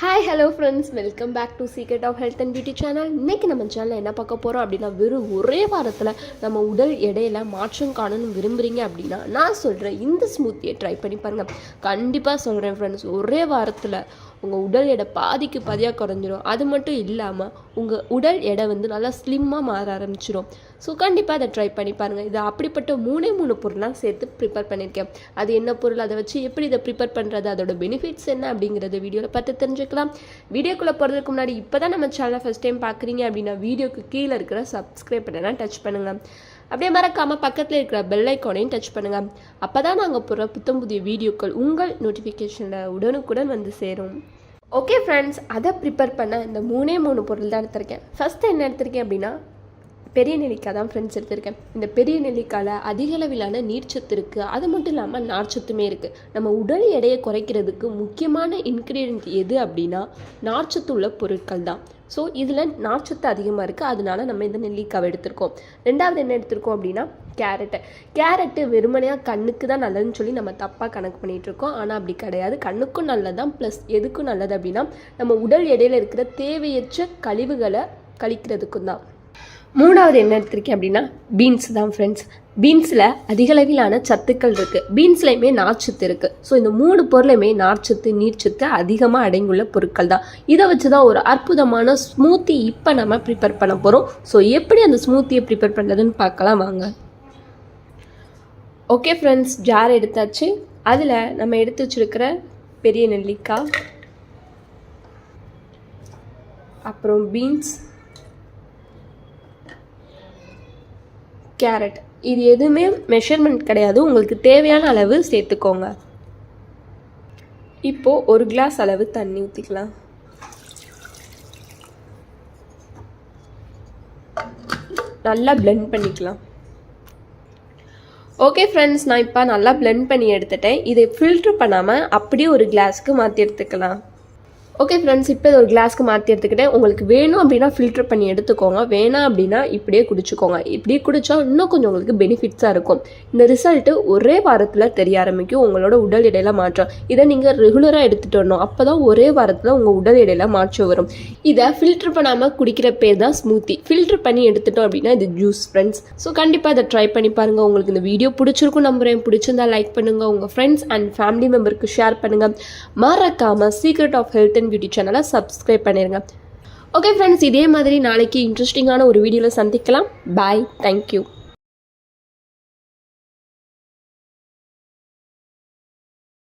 Hi hello friends welcome back to secret of health and beauty channel இன்னைக்கு நம்ம சேனலில் என்ன பார்க்க போகிறோம் அப்படின்னா வெறும் ஒரே வாரத்தில் நம்ம உடல் எடையில் மாற்றம் காணணும்னு விரும்புகிறீங்க அப்படின்னா நான் சொல்கிறேன் இந்த ஸ்மூத்தியை ட்ரை பண்ணி பாருங்கள் கண்டிப்பாக சொல்கிறேன் ஃப்ரெண்ட்ஸ் ஒரே வாரத்தில் உங்கள் உடல் எடை பாதிக்கு பாதியாக குறைஞ்சிரும். அது மட்டும் இல்லாமல் உங்கள் உடல் எடை வந்து நல்லா ஸ்லிம்மாக மாற ஆரம்பிச்சிடும் ஸோ கண்டிப்பாக அதை ட்ரை பண்ணி பாருங்கள் இது அப்படிப்பட்ட மூணே மூணு பொருளாக சேர்த்து ப்ரிப்பேர் பண்ணியிருக்கேன் அது என்ன பொருள்? அதை வச்சு எப்படி இதை ப்ரிப்பேர் பண்ணுறது அதோட பெனிஃபிட்ஸ் என்ன அப்படிங்கிறத வீடியோவில் பார்த்து தெரிஞ்சுக்கலாம். வீடியோக்குள்ளே போகிறதுக்கு முன்னாடி இப்போ தான் நம்ம சேனலை ஃபஸ்ட் டைம் பார்க்குறீங்க அப்படின்னா வீடியோக்கு கீழே இருக்கிற சப்ஸ்கிரைப் பட்டனை டச் பண்ணுங்கள் அப்படியே மறக்காமல் பக்கத்தில் இருக்கிற பெல் ஐக்கானையும் டச் பண்ணுங்கள் அப்போ தான் நாங்கள் போகிற புத்தம் புதிய வீடியோக்கள் உங்கள் நோட்டிஃபிகேஷனில் உடனுக்குடன் வந்து சேரும். ஓகே ஃப்ரெண்ட்ஸ் அதை ப்ரிப்பேர் பண்ண இந்த மூணே மூணு பொருள் தான் எடுத்திருக்கேன். ஃபஸ்ட்டு என்ன எடுத்திருக்கேன் அப்படின்னா பெரிய நெல்லிக்காய் தான் ஃப்ரெண்ட்ஸ் எடுத்திருக்கேன். இந்த பெரிய நெல்லிக்காயில் அதிக அளவிலான நீர்ச்சத்து இருக்குது அது மட்டும் இல்லாமல் நார்ச்சத்துமே இருக்குது நம்ம உடல் எடையை குறைக்கிறதுக்கு முக்கியமான இன்க்ரீடியன்ட் எது அப்படின்னா நார்ச்சத்து உள்ள பொருட்கள் தான். ஸோ இதில் நார்ச்சத்து அதிகமாக இருக்குது அதனால நம்ம இந்த நெல்லிக்காவை எடுத்திருக்கோம். ரெண்டாவது என்ன எடுத்திருக்கோம் அப்படின்னா கேரட்டு. கேரட்டு வெறுமனையாக கண்ணுக்கு தான் நல்லதுன்னு சொல்லி நம்ம தப்பாக கணக்கு பண்ணிகிட்டு இருக்கோம். ஆனால் அப்படி கிடையாது. கண்ணுக்கும் நல்லது தான் ப்ளஸ் எதுக்கும் நல்லது அப்படின்னா நம்ம உடல் எடையில் இருக்கிற தேவையற்ற கழிவுகளை கழிக்கிறதுக்கும் தான் மூணாவது என்ன எடுத்திருக்கேன் அப்படின்னா பீன்ஸ் தான் ஃப்ரெண்ட்ஸ் பீன்ஸில் அதிகளவிலான சத்துக்கள் இருக்குது பீன்ஸ்லையுமே நார்ச்சத்து இருக்குது ஸோ இந்த மூணு பொருளையுமே நார்ச்சத்து நீர்ச்சத்து அதிகமாக அடங்கியுள்ள பொருட்கள் தான். இதை வச்சு தான் ஒரு அற்புதமான ஸ்மூத்தி இப்போ நம்ம ப்ரிப்பேர் பண்ண போகிறோம் ஸோ எப்படி அந்த ஸ்மூத்தியை ப்ரிப்பேர் பண்ணுறதுன்னு பார்க்கலாம் வாங்க. ஓகே ஃப்ரெண்ட்ஸ் ஜார் எடுத்தாச்சு. அதில் நம்ம எடுத்து வச்சுருக்கிற பெரிய நெல்லிக்காய் அப்புறம் பீன்ஸ் கேரட். இது எதுவுமே மெஷர்மெண்ட் கிடையாது. உங்களுக்கு தேவையான அளவு சேர்த்துக்கோங்க. இப்போது ஒரு கிளாஸ் அளவு தண்ணி ஊற்றிக்கலாம் நல்லா பிளெண்ட் பண்ணிக்கலாம். ஓகே ஃப்ரெண்ட்ஸ் நான் இப்போ நல்லா பிளெண்ட் பண்ணி எடுத்துட்டேன். இதை ஃபில்ட்ரு பண்ணாமல் அப்படியே ஒரு கிளாஸ்க்கு மாற்றி எடுத்துக்கலாம். ஓகே ஃப்ரெண்ட்ஸ் இப்போ இது ஒரு கிளாஸ்க்கு மாற்றி எடுத்துக்கிட்டேன். உங்களுக்கு வேணும் அப்படின்னா ஃபில்டர் பண்ணி எடுத்துக்கோங்க. வேணாம் அப்படின்னா இப்படியே குடிச்சுக்கோங்க. இப்படி குடித்தா இன்னும் கொஞ்சம் உங்களுக்கு பெனிஃபிட்ஸாக இருக்கும். இந்த ரிசல்ட்டு ஒரே வாரத்தில் தெரிய ஆரம்பிக்கும். உங்களோட உடல் எடையில மாற்றம். இதை நீங்கள் ரெகுலராக எடுத்துகிட்டு வரணும். அப்போ தான் ஒரே வாரத்தில் உங்கள் உடல் எடையில மாற்றம் வரும். இதை ஃபில்டர் பண்ணாமல் குடிக்கிற பேர் தான் ஸ்மூத்தி ஃபில்டர் பண்ணி எடுத்துட்டோம் அப்படின்னா இது ஜூஸ் ஃப்ரெண்ட்ஸ் ஸோ கண்டிப்பாக இதை ட்ரை பண்ணி பாருங்கள் உங்களுக்கு இந்த வீடியோ பிடிச்சிருக்கும் நம்புறேன். பிடிச்சிருந்தா லைக் பண்ணுங்கள் உங்கள் ஃப்ரெண்ட்ஸ் அண்ட் ஃபேமிலி மெம்பருக்கு ஷேர் பண்ணுங்கள் மறக்காமல் secret of health and beauty சேனலை சப்ஸ்கிரைப் பண்ணிடுங்க ஓகே ஃப்ரெண்ட்ஸ் இதே மாதிரி நாளைக்கு இன்ட்ரெஸ்டிங்கான ஒரு வீடியோவில் சந்திக்கலாம். Bye thank you